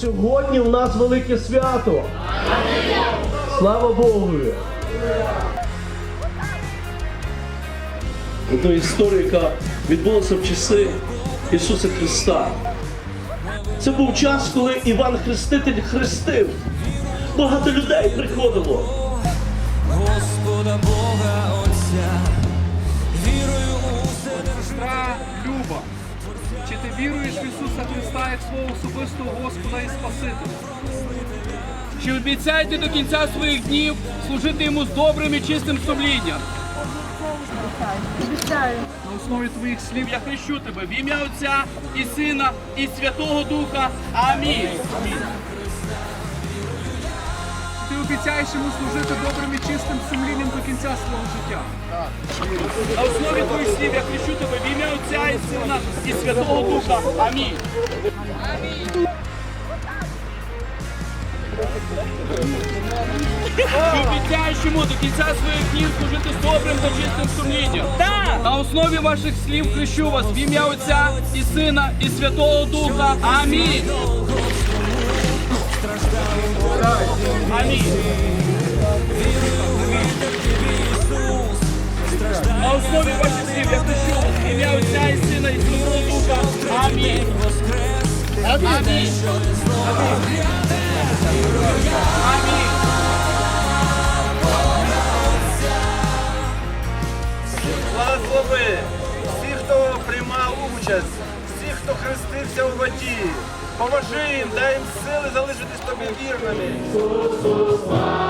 Сьогодні у нас велике свято. Слава Богу! Це історія, яка відбулася в часи Ісуса Христа. Це був час, коли Іван Хреститель хрестив. Багато людей приходило. Господа Бога ти віруєш в Ісуса Христа як свого особистого Господа і Спасителя? Чи обіцяєте до кінця своїх днів служити йому з добрим і чистим сумлінням? Обіцяю. На основі твоїх слів я хрещу тебе в ім'я Отця і Сина і Святого Духа. Амінь. Обіцяєш йому служити добрим і чистим сумлінням до кінця свого життя. На основі твоїх слів я хрещу тебе в ім'я Отця і Сина і Святого Духа. Амінь. Ти обіцяєш йому до кінця своїх днів служити добрим та чистим сумлінням. На основі ваших слів хрещу вас в ім'я Отця і Сина і Святого Духа. Амінь. Амінь. На основі ваших слів я в ім'я Отця і Сина і Святого Духа. Амінь. Амінь. Амінь. Амінь. Благослови всіх, хто приймав участь, всіх, хто хрестився у воді. Поможи їм, дай їм сили залишитись тобі вірними.